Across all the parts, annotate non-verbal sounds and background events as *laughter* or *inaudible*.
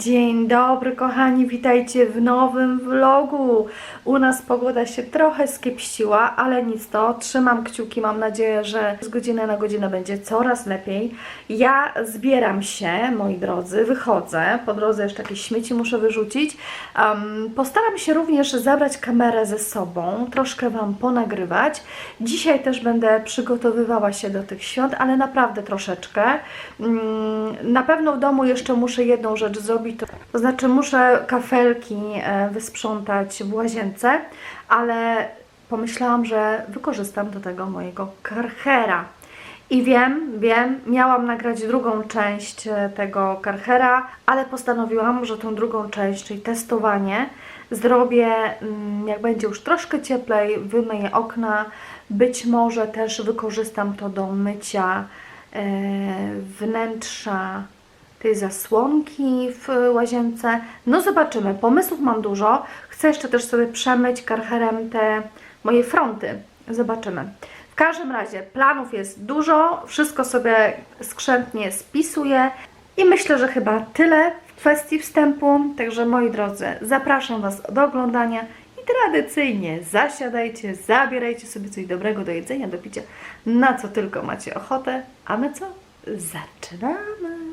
Dzień dobry kochani, witajcie w nowym vlogu. U nas pogoda się trochę skiepściła, ale nic to, trzymam kciuki, mam nadzieję, że z godziny na godzinę będzie coraz lepiej. Ja zbieram się, moi drodzy, wychodzę, po drodze jeszcze jakieś śmieci muszę wyrzucić. Em, postaram się również zabrać kamerę ze sobą, troszkę Wam ponagrywać. Dzisiaj też będę przygotowywała się do tych świąt, ale naprawdę troszeczkę. Mm, Na pewno w domu jeszcze muszę jedną rzecz zrobić, to, to znaczy muszę kafelki e, wysprzątać w łazience, ale pomyślałam, że wykorzystam do tego mojego karchera. I wiem, wiem, miałam nagrać drugą część e, tego karchera, ale postanowiłam, że tą drugą część, czyli testowanie, zrobię mm, jak będzie już troszkę cieplej, wymyję okna, być może też wykorzystam to do mycia e, wnętrza tej zasłonki w łazience. No zobaczymy, pomysłów mam dużo. Chcę jeszcze też sobie przemyć karcherem te moje fronty. Zobaczymy. W każdym razie planów jest dużo, wszystko sobie skrzętnie spisuję i myślę, że chyba tyle w kwestii wstępu. Także moi drodzy, zapraszam Was do oglądania i tradycyjnie zasiadajcie, zabierajcie sobie coś dobrego do jedzenia, do picia, na co tylko macie ochotę. A my co? Zaczynamy!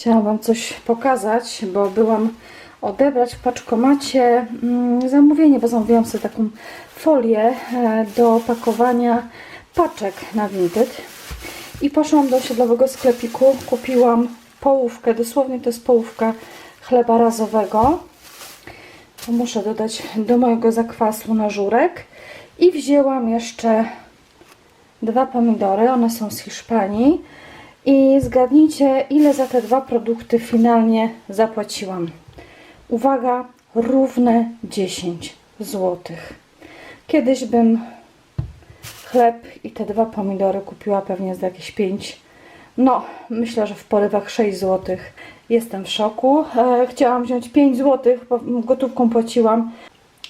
Chciałam Wam coś pokazać, bo byłam odebrać w paczkomacie mm, zamówienie, bo zamówiłam sobie taką folię e, do pakowania paczek na Vinted. I poszłam do osiedlowego sklepiku, kupiłam połówkę, dosłownie to jest połówka chleba razowego. Muszę dodać do mojego zakwasu na żurek. I wzięłam jeszcze dwa pomidory, one są z Hiszpanii. I zgadnijcie, ile za te dwa produkty finalnie zapłaciłam. Uwaga, równe 10 zł. Kiedyś bym chleb i te dwa pomidory kupiła pewnie za jakieś 5. No, myślę, że w porywach 6 zł. Jestem w szoku. E, chciałam wziąć 5 zł, gotówką płaciłam.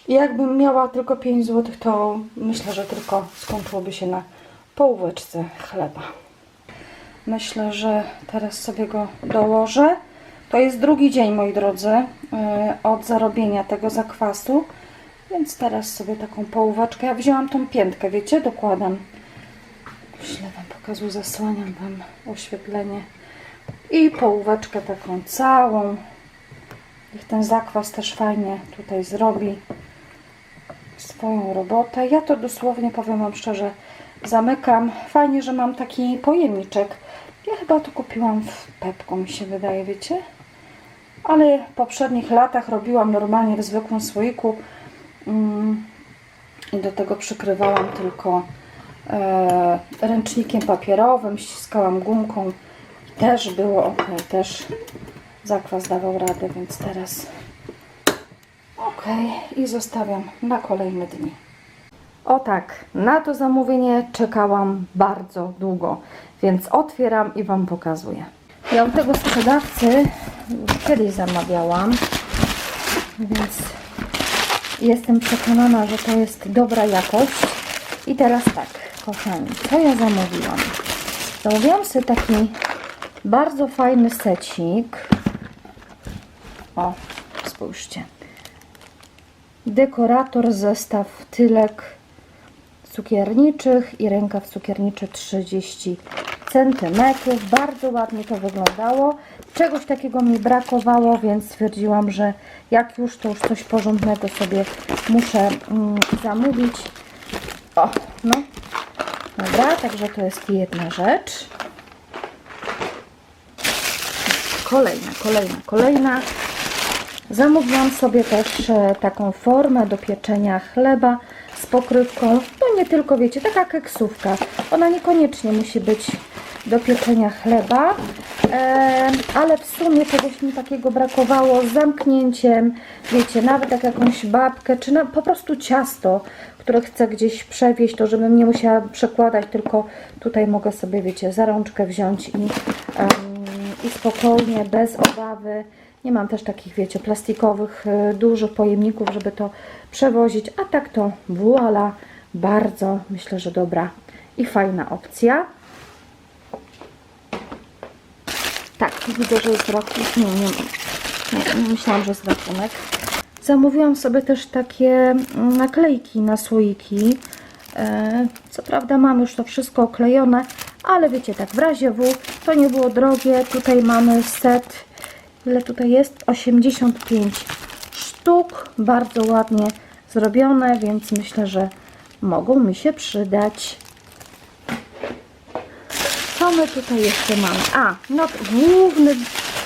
Jakbym miała tylko 5 zł, to myślę, że tylko skończyłoby się na połóweczce chleba. Myślę, że teraz sobie go dołożę. To jest drugi dzień, moi drodzy, yy, od zarobienia tego zakwasu. Więc teraz sobie taką połóweczkę. Ja wzięłam tą piętkę, wiecie, dokładam. Źle Wam pokazuję, zasłaniam Wam oświetlenie. I połóweczkę taką całą. Niech ten zakwas też fajnie tutaj zrobi swoją robotę. Ja to dosłownie, powiem Wam szczerze, zamykam. Fajnie, że mam taki pojemniczek. Ja chyba to kupiłam w Pepko, mi się wydaje, wiecie? Ale w poprzednich latach robiłam normalnie w zwykłym słoiku mm, i do tego przykrywałam tylko e, ręcznikiem papierowym, ściskałam gumką i też było ok, też zakwas dawał radę, więc teraz ok i zostawiam na kolejne dni. O tak, na to zamówienie czekałam bardzo długo, więc otwieram i Wam pokazuję. Ja od tego sprzedawcy kiedyś zamawiałam, więc jestem przekonana, że to jest dobra jakość. I teraz tak, kochani, co ja zamówiłam? Zamówiłam sobie taki bardzo fajny secik. O, spójrzcie. Dekorator, zestaw, tylek cukierniczych i rękaw cukierniczy 30 cm. Bardzo ładnie to wyglądało. Czegoś takiego mi brakowało, więc stwierdziłam, że jak już, to już coś porządnego sobie muszę mm, zamówić. O, no. Dobra, także to jest jedna rzecz. Kolejna, kolejna, kolejna. Zamówiłam sobie też e, taką formę do pieczenia chleba z pokrywką. Tylko, wiecie, taka keksówka. Ona niekoniecznie musi być do pieczenia chleba, ale w sumie czegoś mi takiego brakowało z zamknięciem, wiecie, nawet jak jakąś babkę, czy na, po prostu ciasto, które chcę gdzieś przewieźć, to żebym nie musiała przekładać, tylko tutaj mogę sobie, wiecie, za rączkę wziąć i, i spokojnie, bez obawy. Nie mam też takich, wiecie, plastikowych, e, dużych pojemników, żeby to przewozić, a tak to voila, bardzo myślę, że dobra i fajna opcja. Tak, widzę, że jest rachunek. Nie, nie, nie, myślałam, że jest rachunek. Zamówiłam sobie też takie mm, naklejki na słoiki. E, Co prawda mam już to wszystko oklejone, ale wiecie, tak w razie W to nie było drogie. Tutaj mamy set, ile tutaj jest? 85 sztuk. Bardzo ładnie zrobione, więc myślę, że mogą mi się przydać. Co my tutaj jeszcze mamy? A, no główny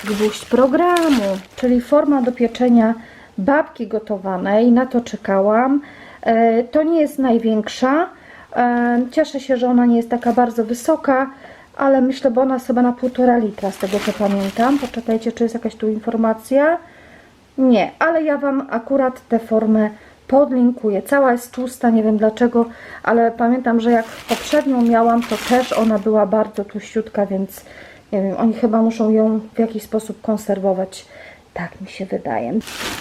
gwóźdź programu, czyli forma do pieczenia babki gotowanej. Na to czekałam. E, to nie jest największa. E, cieszę się, że ona nie jest taka bardzo wysoka, ale myślę, bo ona sobie na półtora litra, z tego co pamiętam. Poczekajcie, czy jest jakaś tu informacja. Nie, ale ja Wam akurat tę formę podlinkuję. Cała jest tłusta, nie wiem dlaczego, ale pamiętam, że jak poprzednią miałam, to też ona była bardzo tłuściutka, więc nie wiem, oni chyba muszą ją w jakiś sposób konserwować. Tak mi się wydaje.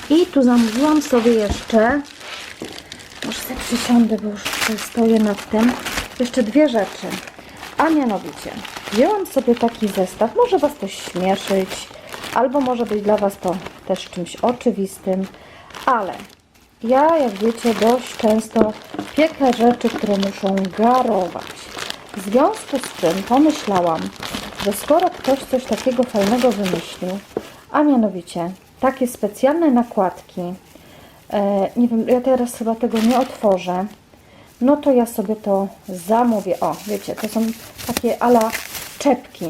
I tu zamówiłam sobie jeszcze, może sobie przysiądę, bo już stoję nad tym, jeszcze dwie rzeczy. A mianowicie, wzięłam sobie taki zestaw, może Was to śmieszyć, albo może być dla Was to też czymś oczywistym, ale ja, jak wiecie, dość często piekę rzeczy, które muszą garować. W związku z tym pomyślałam, że skoro ktoś coś takiego fajnego wymyślił, a mianowicie takie specjalne nakładki, e, nie wiem, ja teraz chyba tego nie otworzę, no to ja sobie to zamówię. O, wiecie, to są takie ala czepki.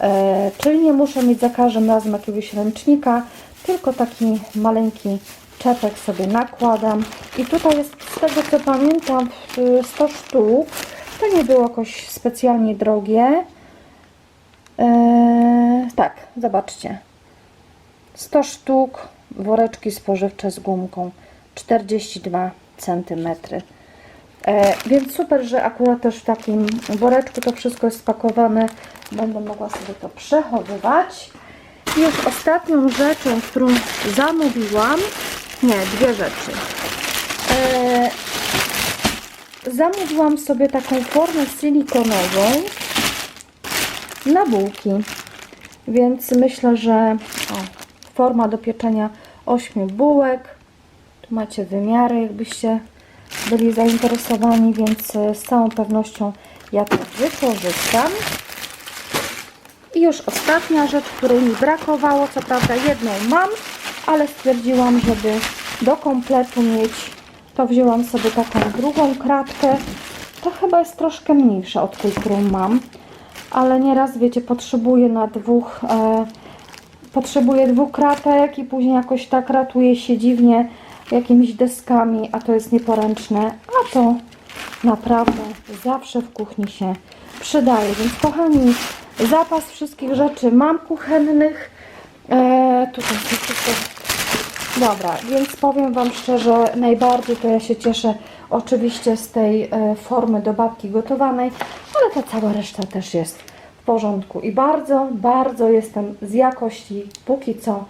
E, czyli nie muszę mieć za każdym razem jakiegoś ręcznika, tylko taki maleńki czepek sobie nakładam. I tutaj jest, z tego co pamiętam, y, 100 sztuk. To nie było jakoś specjalnie drogie. E, tak, zobaczcie. 100 sztuk, woreczki spożywcze z gumką, 42 cm. E, więc super, że akurat też w takim woreczku to wszystko jest spakowane. Będę mogła sobie to przechowywać. I już ostatnią rzeczą, którą zamówiłam, nie, dwie rzeczy. E, zamówiłam sobie taką formę silikonową na bułki. Więc myślę, że o, forma do pieczenia 8 bułek. Tu macie wymiary, jakbyście byli zainteresowani, więc e, z całą pewnością ja to wykorzystam. I już ostatnia rzecz, której mi brakowało, co prawda jedną mam, ale stwierdziłam, żeby do kompletu mieć, to wzięłam sobie taką drugą kratkę. To chyba jest troszkę mniejsza od tej, którą mam, ale nieraz, wiecie, potrzebuję na dwóch, e, potrzebuję dwóch kratek i później jakoś tak ratuje się dziwnie jakimiś deskami, a to jest nieporęczne, a to naprawdę zawsze w kuchni się przydaje. Więc kochani, zapas wszystkich rzeczy mam kuchennych. E, tutaj wszystko. Dobra, więc powiem Wam szczerze, najbardziej to ja się cieszę oczywiście z tej e, formy do babki gotowanej, ale ta cała reszta też jest w porządku i bardzo, bardzo jestem z jakości póki co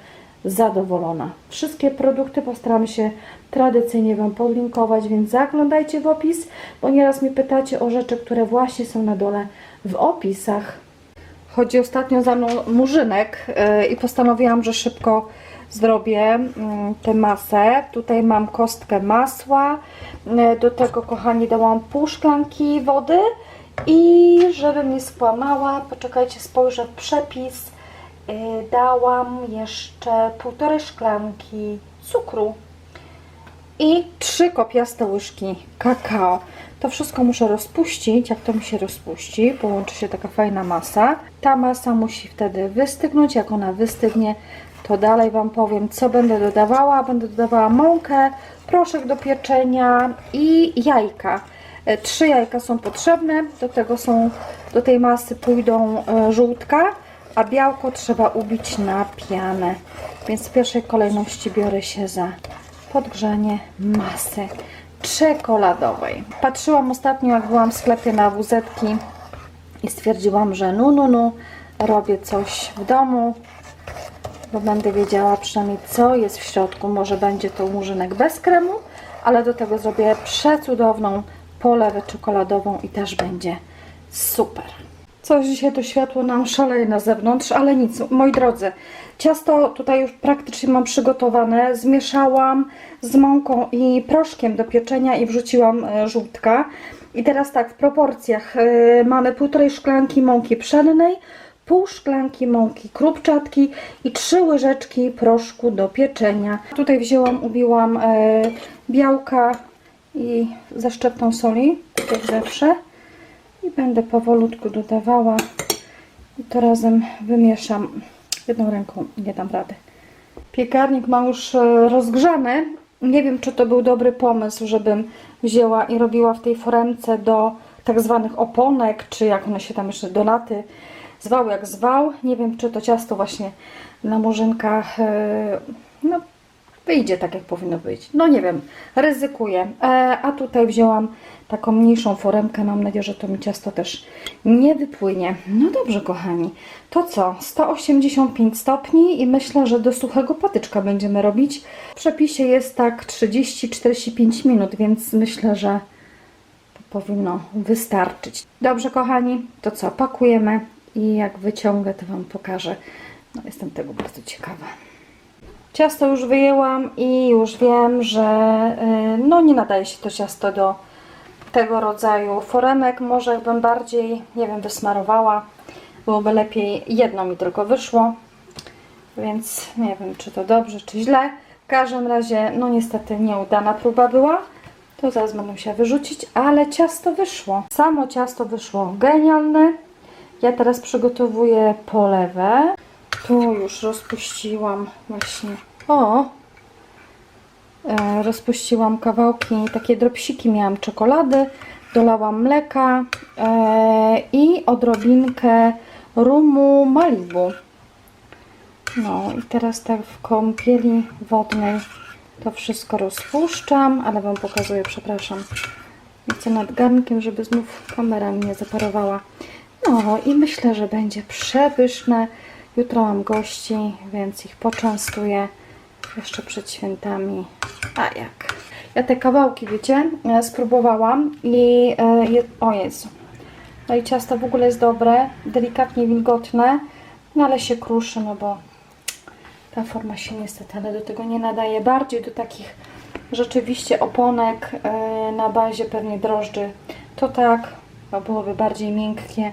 zadowolona. Wszystkie produkty postaram się tradycyjnie Wam podlinkować, więc zaglądajcie w opis, bo nieraz mi pytacie o rzeczy, które właśnie są na dole w opisach. Chodzi ostatnio za mną murzynek yy, i postanowiłam, że szybko zrobię mm, tę masę. Tutaj mam kostkę masła, yy, do tego kochani dałam pół szklanki wody i żebym nie skłamała, poczekajcie, spojrzę w przepis, yy, dałam jeszcze półtorej szklanki cukru i trzy kopiaste łyżki kakao. To wszystko muszę rozpuścić. Jak to mi się rozpuści, połączy się taka fajna masa. Ta masa musi wtedy wystygnąć. Jak ona wystygnie, to dalej Wam powiem, co będę dodawała. Będę dodawała mąkę, proszek do pieczenia i jajka. E, Trzy jajka są potrzebne, do tego są, do tej masy pójdą e, żółtka, a białko trzeba ubić na pianę. Więc w pierwszej kolejności biorę się za podgrzanie masy czekoladowej. Patrzyłam ostatnio, jak byłam w sklepie na wz i stwierdziłam, że no, no, no, robię coś w domu, bo będę wiedziała przynajmniej co jest w środku. Może będzie to murzynek bez kremu, ale do tego zrobię przecudowną polewę czekoladową i też będzie super. Coś dzisiaj to światło nam szaleje na zewnątrz, ale nic. Moi drodzy, ciasto tutaj już praktycznie mam przygotowane. Zmieszałam z mąką i proszkiem do pieczenia i wrzuciłam e, żółtka. I teraz tak, w proporcjach e, mamy półtorej szklanki mąki pszennej, pół szklanki mąki krupczatki i trzy łyżeczki proszku do pieczenia. Tutaj wzięłam, ubiłam e, białka i zaszczepną soli, tak jak zawsze. I będę powolutku dodawała i to razem wymieszam. Jedną ręką nie dam rady. Piekarnik ma już e, rozgrzany. Nie wiem, czy to był dobry pomysł, żebym wzięła i robiła w tej foremce do tak zwanych oponek, czy jak one się tam jeszcze donaty zwał jak zwał. Nie wiem, czy to ciasto właśnie na murzynkach e, no, wyjdzie tak, jak powinno być. No nie wiem, ryzykuję. E, a tutaj wzięłam taką mniejszą foremkę. Mam nadzieję, że to mi ciasto też nie wypłynie. No dobrze, kochani. To co? 185 stopni i myślę, że do suchego patyczka będziemy robić. W przepisie jest tak 30-45 minut, więc myślę, że powinno wystarczyć. Dobrze, kochani. To co? Pakujemy i jak wyciągę, to Wam pokażę. No, jestem tego bardzo ciekawa. Ciasto już wyjęłam i już wiem, że y, no nie nadaje się to ciasto do tego rodzaju foremek. Może bym bardziej, nie wiem, wysmarowała. Byłoby lepiej. Jedno mi tylko wyszło, więc nie wiem, czy to dobrze, czy źle. W każdym razie, no niestety nieudana próba była. To zaraz będę musiała wyrzucić, ale ciasto wyszło. Samo ciasto wyszło genialne. Ja teraz przygotowuję polewę. Tu już rozpuściłam właśnie. O! E, rozpuściłam kawałki, takie dropsiki miałam czekolady, dolałam mleka e, i odrobinkę rumu Malibu. No i teraz tak w kąpieli wodnej to wszystko rozpuszczam, ale Wam pokazuję, przepraszam. Widzę nad garnkiem, żeby znów kamera mi nie zaparowała. No i myślę, że będzie przepyszne. Jutro mam gości, więc ich poczęstuję jeszcze przed świętami. A jak? Ja te kawałki, wiecie, e, spróbowałam i e, je, o Jezu. No i ciasto w ogóle jest dobre, delikatnie wilgotne, no ale się kruszy, no bo ta forma się niestety ale do tego nie nadaje. Bardziej do takich rzeczywiście oponek e, na bazie pewnie drożdży. To tak, bo byłoby bardziej miękkie.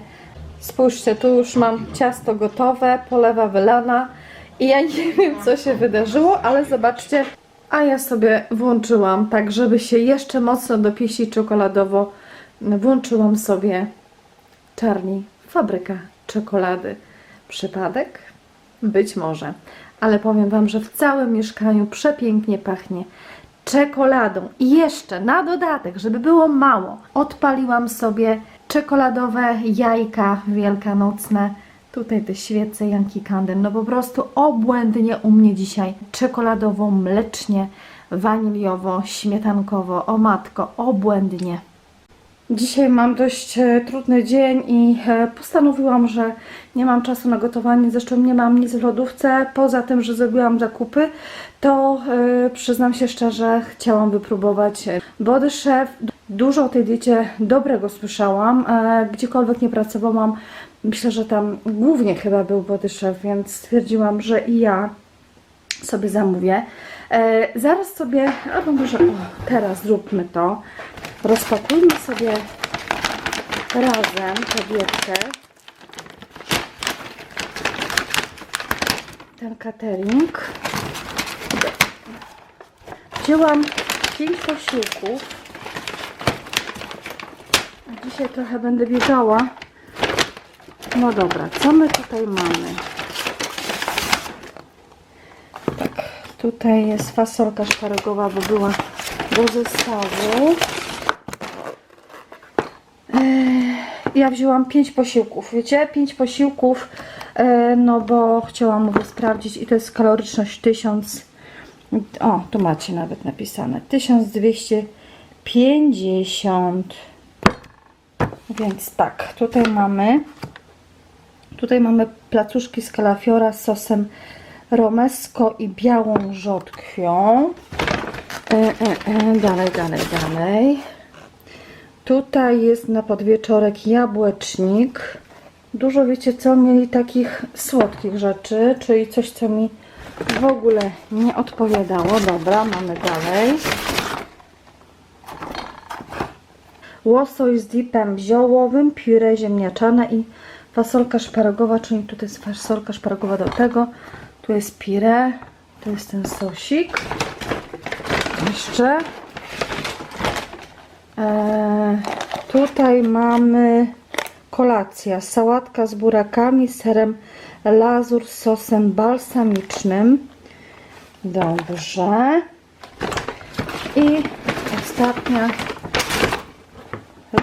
Spójrzcie, tu już mam ciasto gotowe, polewa wylana i ja *laughs* nie wiem, co się wydarzyło, ale zobaczcie, a ja sobie włączyłam, tak żeby się jeszcze mocno dopieścić czekoladowo, włączyłam sobie czarni fabryka czekolady. Przypadek? Być może. Ale powiem Wam, że w całym mieszkaniu przepięknie pachnie czekoladą. I jeszcze na dodatek, żeby było mało, odpaliłam sobie czekoladowe jajka wielkanocne. Tutaj te świece Yankee Candle. No po prostu obłędnie u mnie dzisiaj czekoladowo, mlecznie, waniliowo, śmietankowo. O matko, obłędnie. Dzisiaj mam dość e, trudny dzień i e, postanowiłam, że nie mam czasu na gotowanie, zresztą nie mam nic w lodówce. Poza tym, że zrobiłam zakupy, to e, przyznam się szczerze, chciałam wypróbować Body Chef. Dużo o tej diecie dobrego słyszałam. E, gdziekolwiek nie pracowałam, myślę, że tam głównie chyba był Body Chef, więc stwierdziłam, że i ja sobie zamówię. E, zaraz sobie, albo może o, teraz zróbmy to. Rozpakujmy sobie razem tę dietkę. Ten catering. Wzięłam pięć posiłków. Dzisiaj trochę będę biegała. No dobra, co my tutaj mamy? Tak, tutaj jest fasolka szparygowa, bo była do zestawu. Ja wzięłam 5 posiłków, wiecie? 5 posiłków, e, no bo chciałam mówię sprawdzić i to jest kaloryczność 1000. O, tu macie nawet napisane 1250. Więc tak, tutaj mamy tutaj mamy placuszki z kalafiora z sosem romesco i białą rzodkwią. E, e, e, dalej, dalej, dalej. Tutaj jest na podwieczorek jabłecznik. Dużo wiecie co, mieli takich słodkich rzeczy, czyli coś co mi w ogóle nie odpowiadało. Dobra, mamy dalej. Łosoj z dipem ziołowym, pióre ziemniaczane i fasolka szparagowa, czyli tutaj jest fasolka szparagowa do tego. Tu jest pire, tu jest ten sosik. Jeszcze. Eee, tutaj mamy kolacja, sałatka z burakami, serem lazur, sosem balsamicznym. Dobrze. I ostatnia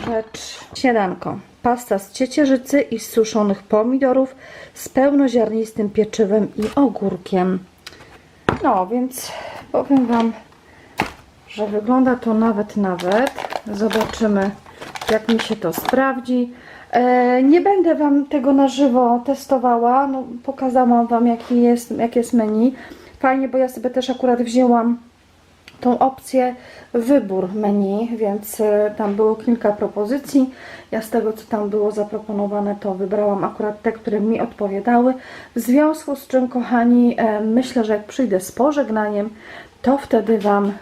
rzecz, śniadanko. Pasta z ciecierzycy i z suszonych pomidorów z pełnoziarnistym pieczywem i ogórkiem. No, więc powiem Wam, że wygląda to nawet, nawet. Zobaczymy, jak mi się to sprawdzi. E, nie będę Wam tego na żywo testowała. No, pokazałam Wam, jaki jest, jakie jest menu. Fajnie, bo ja sobie też akurat wzięłam tą opcję wybór menu, więc e, tam było kilka propozycji. Ja z tego, co tam było zaproponowane, to wybrałam akurat te, które mi odpowiadały. W związku z czym, kochani, e, myślę, że jak przyjdę z pożegnaniem, to wtedy Wam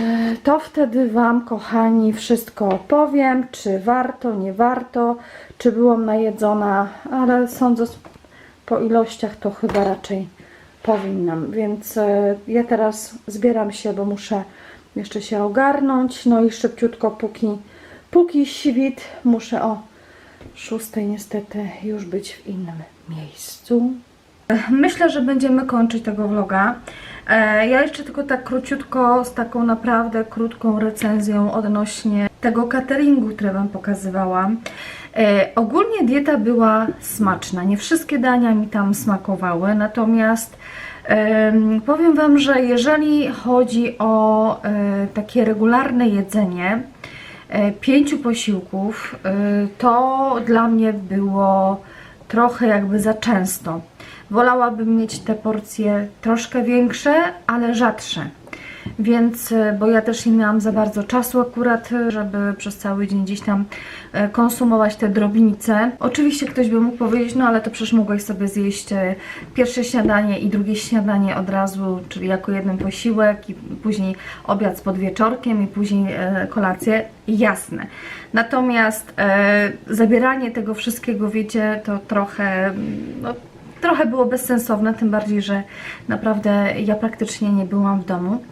E, to wtedy Wam, kochani, wszystko opowiem, czy warto, nie warto, czy byłam najedzona, ale sądząc po ilościach, to chyba raczej powinnam. Więc e, ja teraz zbieram się, bo muszę jeszcze się ogarnąć. No i szybciutko, póki, póki świt, muszę o szóstej niestety już być w innym miejscu. Myślę, że będziemy kończyć tego vloga. E, Ja jeszcze tylko tak króciutko, z taką naprawdę krótką recenzją odnośnie tego cateringu, który Wam pokazywałam. E, Ogólnie dieta była smaczna. Nie wszystkie dania mi tam smakowały, natomiast powiem Wam, że jeżeli chodzi o e, takie regularne jedzenie, e, pięciu posiłków, e, to dla mnie było trochę jakby za często. Wolałabym mieć te porcje troszkę większe, ale rzadsze. Więc, e, bo ja też nie miałam za bardzo czasu akurat, e, żeby przez cały dzień gdzieś tam e, konsumować te drobnice. Oczywiście ktoś by mógł powiedzieć, no ale to przecież mogłeś sobie zjeść pierwsze śniadanie i drugie śniadanie od razu, czyli jako jeden posiłek i później obiad z podwieczorkiem i później kolację. Jasne. Natomiast e, zabieranie tego wszystkiego, wiecie, to trochę, no, trochę było bezsensowne, tym bardziej, że naprawdę ja praktycznie nie byłam w domu.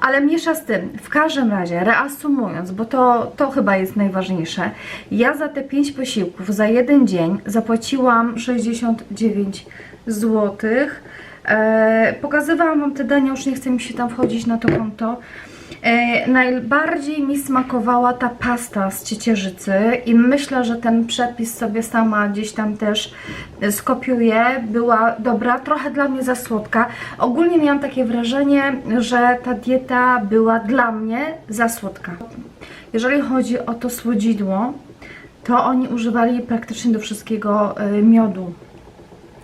Ale mniejsza z tym, w każdym razie, reasumując, bo to, to chyba jest najważniejsze, ja za te 5 posiłków za jeden dzień zapłaciłam 69 zł. E, pokazywałam Wam te dania, już nie chce mi się tam wchodzić na to konto. E, najbardziej mi smakowała ta pasta z ciecierzycy i myślę, że ten przepis sobie sama gdzieś tam też e, skopiuję. Była dobra, trochę dla mnie za słodka. Ogólnie miałam takie wrażenie, że ta dieta była dla mnie za słodka. Jeżeli chodzi o to słodzidło, to oni używali praktycznie do wszystkiego e, miodu.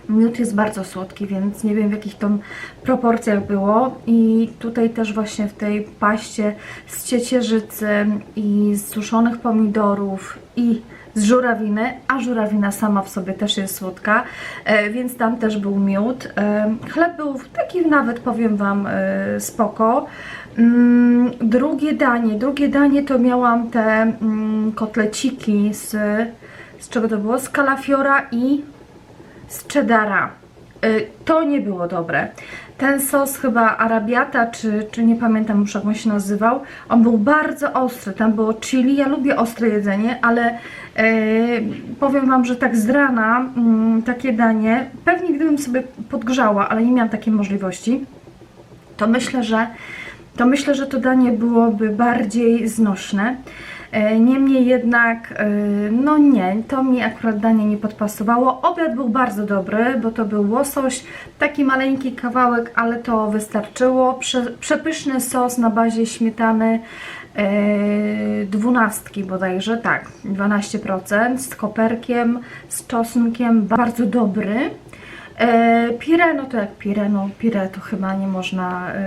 Miód jest bardzo słodki, więc nie wiem w jakich tam proporcjach było. I tutaj też właśnie w tej paście z ciecierzycy i z suszonych pomidorów i z żurawiny, a żurawina sama w sobie też jest słodka, e, więc tam też był miód. E, chleb był taki nawet, powiem Wam, e, spoko. Mm, drugie danie, drugie danie to miałam te mm, kotleciki z, z czego to było? Z kalafiora i z cheddara. Y, To nie było dobre. Ten sos chyba arabiata, czy, czy nie pamiętam już jak on się nazywał, on był bardzo ostry. Tam było chili. Ja lubię ostre jedzenie, ale y, powiem Wam, że tak z rana mm, takie danie, pewnie gdybym sobie podgrzała, ale nie miałam takiej możliwości, to myślę, że to myślę, że to danie byłoby bardziej znośne. E, Niemniej jednak, e, no nie, to mi akurat danie nie podpasowało. Obiad był bardzo dobry, bo to był łosoś, taki maleńki kawałek, ale to wystarczyło. Prze, przepyszny sos na bazie śmietany e, dwunastki bodajże, tak, 12% z koperkiem, z czosnkiem, bardzo dobry. E, pire, no to jak pire, no pire to chyba nie można e,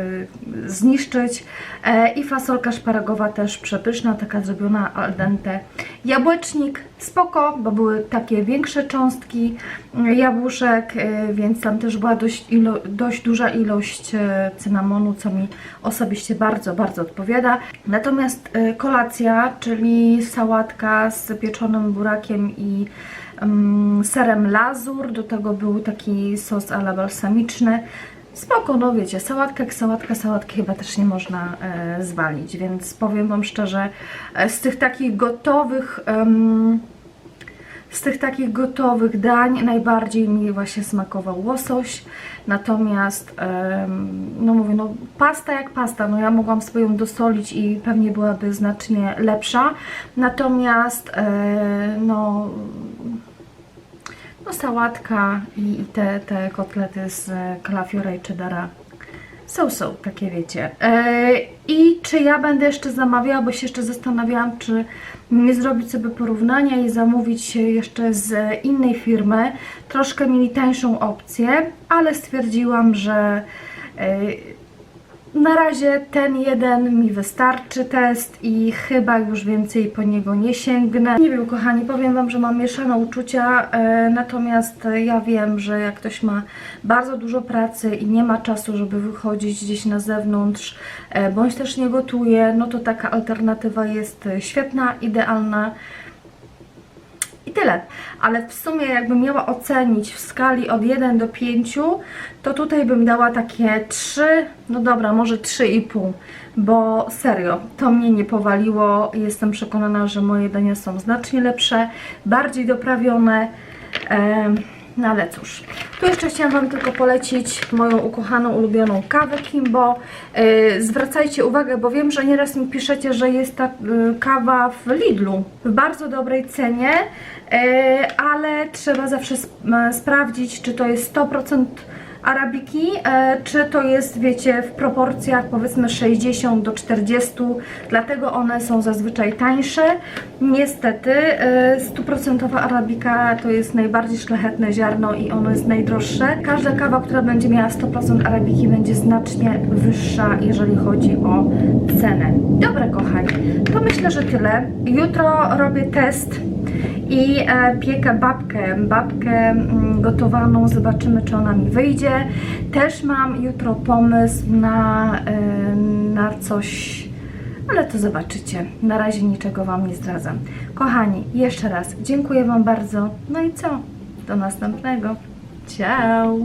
zniszczyć. E, I fasolka szparagowa też przepyszna, taka zrobiona al dente. Jabłecznik spoko, bo były takie większe cząstki e, jabłuszek, e, więc tam też była dość, ilo, dość duża ilość e, cynamonu, co mi osobiście bardzo, bardzo odpowiada. Natomiast kolacja, czyli sałatka z pieczonym burakiem i um, serem lazur, do tego był taki sos ala balsamiczny. Spoko, no wiecie, sałatka jak sałatka, sałatki chyba też nie można e, zwalić, więc powiem Wam szczerze, e, z tych takich gotowych, z tych takich gotowych dań najbardziej mi właśnie smakował łosoś, natomiast no mówię, no pasta jak pasta, no ja mogłam swoją dosolić i pewnie byłaby znacznie lepsza, natomiast e, no no sałatka i i te, te kotlety z kalafiora i cheddara są, są, takie wiecie. E, I czy ja będę jeszcze zamawiała, bo się jeszcze zastanawiałam, czy nie zrobić sobie porównania i zamówić jeszcze z innej firmy. Troszkę mieli tańszą opcję, ale stwierdziłam, że e, na razie ten jeden mi wystarczy test i chyba już więcej po niego nie sięgnę. Nie wiem, kochani, powiem Wam, że mam mieszane uczucia, e, natomiast ja wiem, że jak ktoś ma bardzo dużo pracy i nie ma czasu, żeby wychodzić gdzieś na zewnątrz, e, bądź też nie gotuje, no to taka alternatywa jest e, świetna, idealna. I tyle. Ale w sumie jakbym miała ocenić w skali od 1 do 5, to tutaj bym dała takie 3, no dobra, może 3,5, bo serio, to mnie nie powaliło. Jestem przekonana, że moje dania są znacznie lepsze, bardziej doprawione. Em, no ale cóż, tu jeszcze chciałam Wam tylko polecić moją ukochaną, ulubioną kawę Kimbo. Yy, zwracajcie uwagę, bo wiem, że nieraz mi piszecie, że jest ta yy, kawa w Lidlu w bardzo dobrej cenie, yy, ale trzeba zawsze sp- sprawdzić, czy to jest 100% arabiki, e, czy to jest, wiecie, w proporcjach powiedzmy 60 do 40, dlatego one są zazwyczaj tańsze. Niestety, e, stuprocentowa arabika to jest najbardziej szlachetne ziarno i ono jest najdroższe. Każda kawa, która będzie miała 100% arabiki będzie znacznie wyższa, jeżeli chodzi o cenę. Dobra, kochani, to myślę, że tyle. Jutro robię test i e, piekę babkę, babkę mm, gotowaną, zobaczymy czy ona mi wyjdzie. Też mam jutro pomysł na, e, na coś, ale to zobaczycie. Na razie niczego Wam nie zdradzam. Kochani, jeszcze raz dziękuję Wam bardzo. No i co? Do następnego. Ciao!